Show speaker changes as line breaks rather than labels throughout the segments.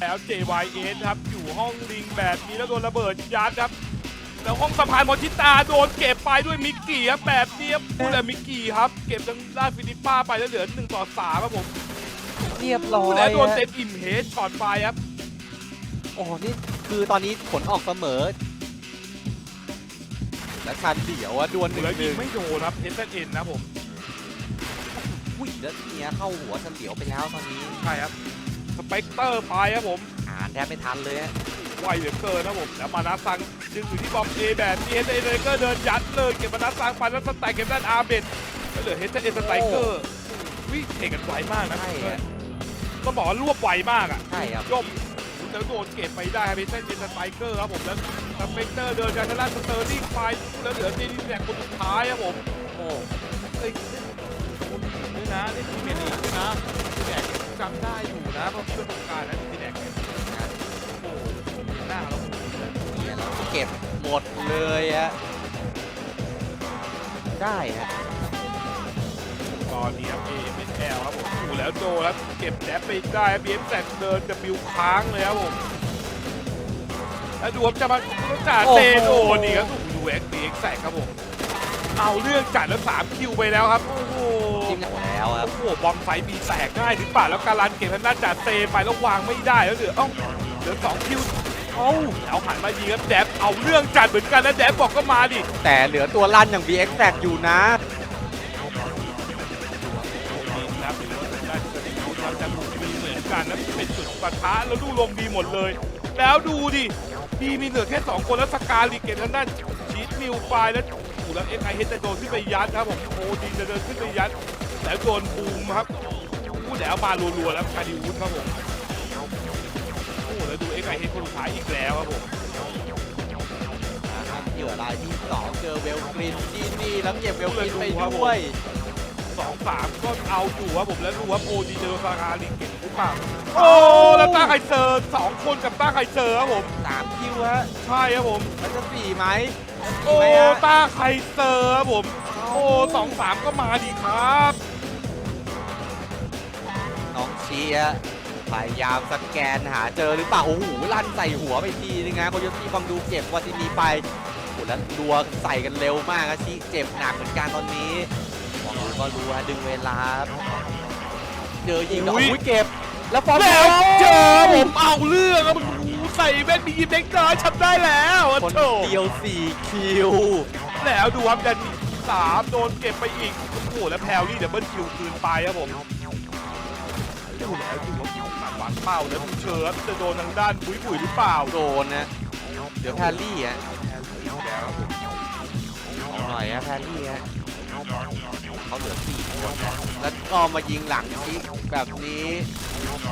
แล้ว JYS ครับอยู่ห้องลิงแบบนี้แล้วโดนระเบิดยัดครับ แล้วห้องสะพานมอชิตาโดนเก็บไปด้วยมิกกี้ครับแบบนี้ครับพูดแต่มิกกี้ครับ เก็บทางด้านฟิลิปป้าไปแล้วเหลือ1ต่อ3ครับผม
เรียบร้อย
แล้วโดน
ฮะ
เต็มอิ่มเฮดช็อตไปครับ
โอ้นี่คือตอนนี้ผลออกเสมอ และคันเดี่ยวอะดวลหนึ่ง
แล้ว
ห
ยิ
นึ่
ง
ง
ไม่โดนครับเฮดเอ็นนะผม
อุ้ยแล้วเนี้ยเข้าหัวคันเดี่ยวไปแล้วตอนนี้
ใช่ครับ สเปกเตอร์ไปครับผม
อ่านแทบไม่ทันเลยฮะ
ไวเหลือเกินนะผมแล้วมานาซังดึงอยู่ที่บอมเอแบบนี้เฮดเอเกอร์เดินยัดเลยเก็บมานาซังไปแล้วสไตล์เก็บด้านอาร์เบนแล้วเหลือเฮดเอสไตรเกอร์วิ่งเทกันไวมากนะ
ใช่ฮะ
ต้องบอกว่ารวบไวมากอะ
ใช่ครับ
ย่อมแล้วโดนเก็บไปได้ครับเฮดเอสไตรเกอร์ครับผมแล้วสเปกเตอร์เดินจากทางด้านสเตอร์ลิงไปแล้วเหลือเจนี่แหลกคนสุดท้ายครับผม
โอ้
เอ้ยโดนด้วยนะเล่นพรีเมียร์ลีกด้วยนะทีแดกจำได้อยู่ นะเพราะเพื่อนประสบการนะทีแดกเลยโอ้โหหน้าเรา
เนี่ยเราเก็บหมดเลยฮะได้ฮะ
ตอนนี้ครับ AMSL ครับผมอยู่แล้วโดแล้วเก็บแดบไปได้ครับ BF แซเดินจะบิวค้างเลยครับผมแล้วดูครับจะมาต้องจ่าเซโดนี่ครับดูเอ็กบีเอ็กแซครับผมเอาเรื่องจัดแล้ว3คิวไปแล้วครับ โอ้โห
ทีมแล้วครับ
โอ้โหบอมไฟบีแตกง่ายหรือเปล่าแล้วการันเก็บทางด้านจ่าเซไปแล้ววางไม่ได้แล้วเหลือเอ้าเหลือสองคิวเอ้าแล้วหันมายิงครับแดบเอาเรื่องจัดเหมือนกันนะแดบบอกก็มาดิ
แต่เหลือตัวลั่นอย่าง BX แตกอยู่นะ
ดีนะครับหรือว่าได้จะได้รู้ครับจะบุกมีเหมือนกันนะเป็นจุดปะทะแล้วดูลงดีหมดเลย แล้วดูดิดีมีเหลือแค่สองคนแล้วสกาลิเกตทางด้านชีตมิวไฟแล้วโอ้แล้วเอ็กไอเฮดจะโดนขึ้นไปยัดครับผมโอ้ดีจะเดินขึ้นไปยัด แล้วโดนบูมครับพูดแล้วมารัวๆแล้วคาดิวูดครับผมโอ้แล้วดูเอ็กไอเฮดคนสุดท้ายอีกแล้วครับผม
นะครับเหยื่อรายที่สองเจอเวลกรินที่นี่แล้วเก็บเวลกรินไปด้วย
สองสามก็เอาอยู่ครับผมแล้วดูว่าโอดีเจอสกาลิเกตหรือเปล่าโอ้แล้วต้าไคเซอร์สองคนกับต้าไคเซอร์ครับผม
สามคิวฮะ
ใช่ครับผม
มันจะสี่ไหม
โอ้
สี่ไหมฮะ
ต้าไคเซอร์ครับผม โอ้สองสามก็มาดีครับ
น้องเชียร์พยายามสแกนหาเจอหรือเปล่า โอ้โหลั่นใส่หัวไปทีนึงนะโคโยตี้ฟังดูเก็บวัตินีไปโอ้โหแล้วรัวใส่กันเร็วมากอะชิเจ็บหนักเหมือนกันตอนนี้มองดูก็รู้ฮะดึงเวลา เจอยิงแล้ว
อุ๊ย
โอ้ยเก็บ แล้วฟอร์ม
แล้วเจอผมเอาเรื่องครับมันใส่แว่นบีเล็กน้อยชับได้แล้ว
คน
โถ
เดียวสี่คิว
แล้วดูครับดัน สามโดนเก็บไปอีก โอ้โห แล้วแพลลี่เดับเบิลคิวคืนไปครับผมดูแล้วดูว่าตัดหวังเป้าแล้วดูเชิญจะโดนทางด้านบุยบุยหรือเปล่า
โดนนะ เดี๋ยวแพรรี่ฮะ
แล้วครับผม
เอาหน่อยฮะแพรรี่ฮะเขาเหลือสี่คนนะแล้วก็มายิงหลังชิแบบนี้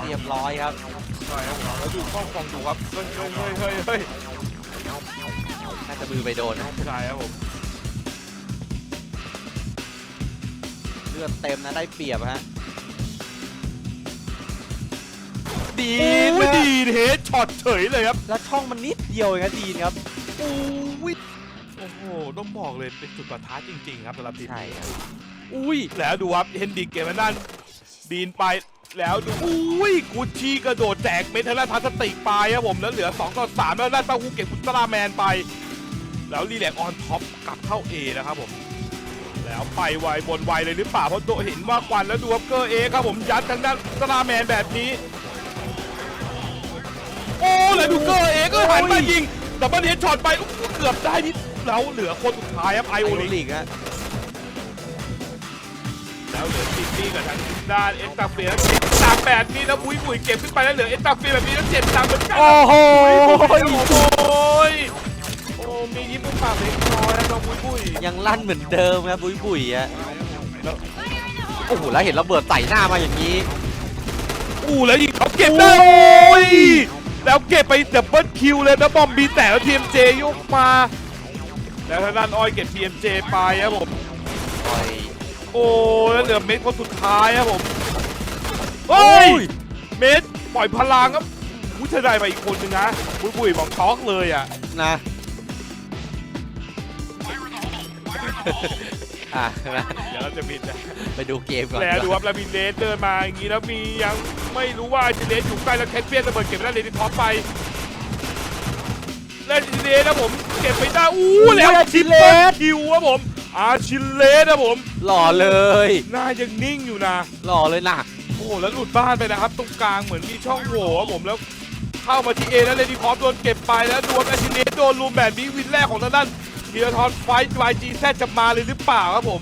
เรียบร้อยครับ
ใช่ครับผมแล้วดูกล้องฟองดูครับเฮ้ยเฮ้ยเฮ้ยเฮ้ยเฮ้ย
น่าจะมือไปโดนนะ
ใช่ครับผม
ลือดเต็มนะได้เปรียบฮะดี
โอ้ย
นะ
ดีเฮดช็อตเฉยเลยครับ
แล้วช่องมันนิดเดียวเองนะดีนครับ
โอ้ยโอ้โหต้องบอกเลยเป็นจุดประทัดจริง ๆ ครับสำหรับทีม
ใช่
นี้
ครับ
อุ้ยแล้วดูครับเฮนดิกเกมมันนั่นบีนไปแล้วดูอุ้ยกุชชี่กระโดดแจกเมทัลพลาสติกไปครับผมแล้วเหลือ2ต่อ3แล้วด้านเต้าหู้เก็บอุลตร้าแมนไป แล้วรีแลกออนท็อปกลับเข้า A นะครับผม แล้วไปไวบนไวเลยหรือเปล่าเพราะโดเห็นว่าควันแล้วดูครับเกอร์เอครับผมยัดทางด้านอุลตร้าแมนแบบนี้ โอ้แล้วดูเกอร์เอก็หันมายิงดับเบิลเฮดช็อตไปอุ๊ยเกือบได้นิดแล้วเหลือคนสุดท้ายครับไอ
ไอ
โอ
โอ
ลิ
ลิกฮะ
แล้วเหลือซินดี้กับทางด้านเอ็กตาเฟียเจ็ดสามแปดนี่แล้วบุ้ยบุ้ยเก็บขึ้นไปแล้วเหลือเอ็กตาเฟียแบบนี้แล้วเจ็ดสามเหมือนกัน
โอ้โห
โอ้ยโอ้ยโอ้มียิ้มมุมปากเล็กน้อยแล้วบุ้ยบุ้ย
ยังลั่นเหมือนเดิมครับบุยบุยๆอะ
แล้ว
โอ้โหแล้วเห็นระเบิดใส่หน้ามาอย่างนี้
อู้แล้วยิงเขาเก็บได้โอ้ยแล้วเก็บไปดับเบิลคิวเลยนะบอมบีแต่แล้วทีเอ็มเจยกมา แล้วทางด้านอ้อยเก็บทีเอ็มเจไปครับผม
ปล่อย
โอ้แล้วเหลือเมทคนสุดท้ายครับผมเฮ้ยเมทปล่อยพลังครับอุ้ยเธอได้มาอีกคนนึงนะบุยบุยบอกช็อกเลยอะ
นะ ออะนะ
เดี๋ยวเราจะบินนะ
ไปดูเกมก่อน
แล้วดู
ดีก
ค
ว่า
รับลามินเลสเดินมาอย่างนี้แล้วมียังไม่รู้ว่าจิเลสอยู่ใกล้แล้วแคทเปียนระเบิดเก็บไปได้เลนท็อปไปแล้วจิเลสนะผมเก็บไปได้อู้แล้วชิปเปอร์คิวครับผมอาชิเลสนะผม
หล่อเลย
หน้ายังนิ่งอยู่นะ
หล่อเลยนะ
โอ้โหแล้วหลุดบ้านไปนะครับ ตรงกลางเหมือนมีช่องโหว่ครับผมแล้วเข้ามาที่เอแล้วเลดี้คอฟโดนเก็บไปแล้วดวงอาชิเลสโดนลุมแบบนี้วินแรกของทางด้าน เทียทอนไฟท์วายจีแซจะมาเลยหรือเปล่าครับผม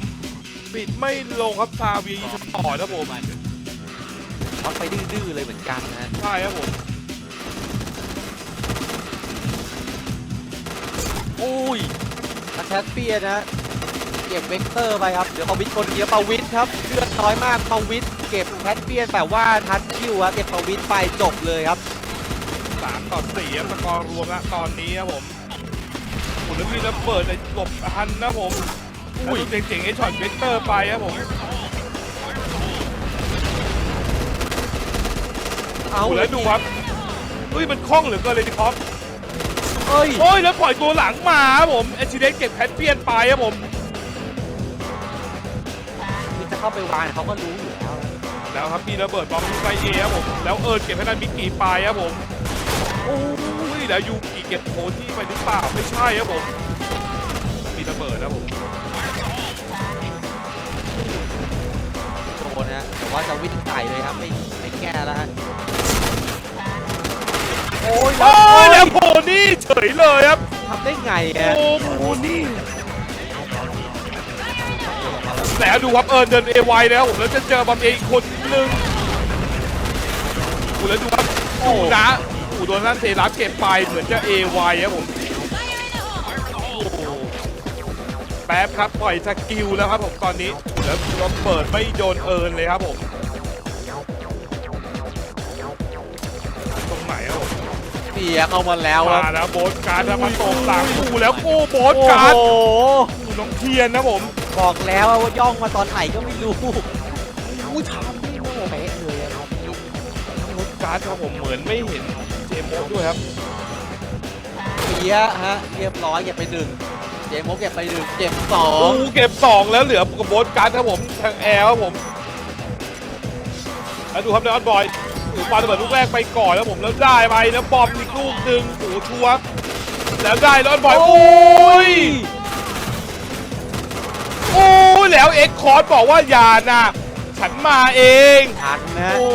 ปิดไม่ลงครับซาเวียยิงต่อครับผม
เขาไปดื้อๆเลยเหมือนกันนะ
ใช่ครับผม
อุ้ยอาแคสเปียนะเก็บเวกเตอร์ไปครับ เดี๋ยวปวิทย์คนเดียวปวิทย์ครับเลือดน้อยมากปวิทย์เก็บแคสเปียนแต่ว่าทัดคิวครับเก็บปวิทย์ไปจบเลยครับ
สามต่อสี่ครับสกอร์รวมนะตอนนี้ครับผม โอ้โหแล้วมีระเบิดในหลบทันนะผมอุ้ยเจ๋งๆไอ้ช็อตเวกเตอร์ไปครับผม
เอา
โอ้โหแล้วดูครับเฮ้ยมันคล่องเหลือเกินเลยดิคอฟ
เอ้ย
โอ้ยแล้วปล่อยตัวหลังมาครับผมเอชิเดเก็บแพทเปียนไปครับผม
คือจะเข้าไปวางเขาก็รู้อยู่แล้ว
แล้วครับมีระเบิดบอมลูกไซเอครับผมแล้วเอิร์นเก็บให้นันมิกกี้ไปครับผมโอ้ ยแล้วยูกิเก็บโคที่ไปหรือเปล่าไม่ใช่ครับผมมีระเบิดนะผม
โดนนะแต่ว่าจะวิ่งใส่เลยครับไม่ไม่แก้แล้วฮะโอ้ย
โอ้ยแล้วโพนี่เฉยเลยครับ
ทำได้ไง
โอ้
อะ
โหนี่แล้วดูครับเอิญเดินเอไวแล้วผมแล้วจะเจอบอมเออีกคนนึงดูแล้วดูครับโอ้โหนะ โอ้โหโดนนั่นเซรับเก็บไปเหมือนจะเอไวครับผมโอ้โหแป๊บครับปล่อยสกิลแล้วครับผมตอนนี้แล้วเราเปิดไม่โดนเอิญเลยครับผมตรงไหนครับผม
เปียเข้ามาแล้วค
มา
รับ
แล้วโบสการ์ดแล้วมาตรงหลังกูแล้วกู้โบสการ์ด
โอ้โห
กูน้องเทียนนะผม
บอกแล้วว่าย่องมาตอนไหนก็ไม่รู้อู้ทำไม่โม่เป๊ะเลยอะครับ
โบสการ์ดครับผมเหมือนไม่เห็น เจมส์ด้วยครับ
เปียฮะเรียบร้อยเก็บไปหนึ่งเจมส์โมเก็บไปหนึ่งเจ็บสอง
กูเก็บสองแล้วเหลือกับโบสการ์ดครับผมทางแอร์ครับผมแล้วดูครับเดออนบอยถือปาระเบิดลูกแรกไปก่อนแล้วผมแล้วได้ไปแล้วบอมอีกลูกหนึ่งโอ้โหชัวร์แล้วได้แล้วออนบอยโอ้ยโอ้ยแล้วเอ็กคอร์ดบอกว่าอย่านะฉันมาเอง
ทันนะ
โอ้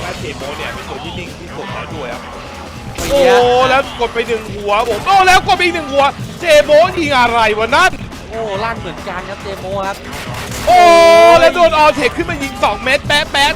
แล้วเจโมเนี่ยเป็น
เปี
โอ้
ย
แล้วกดไปหนึ่งหัวผมโอ้แล้วกดไปอีกหนึ่งหัว เจโมยิงอะไรวะนั่น
โอ้ลั่นเหมือนกันครับเจมโมครับ
โอ้แล้วโดนออเทคขึ้นมายิง2เม็ดแป๊ะแป๊ะ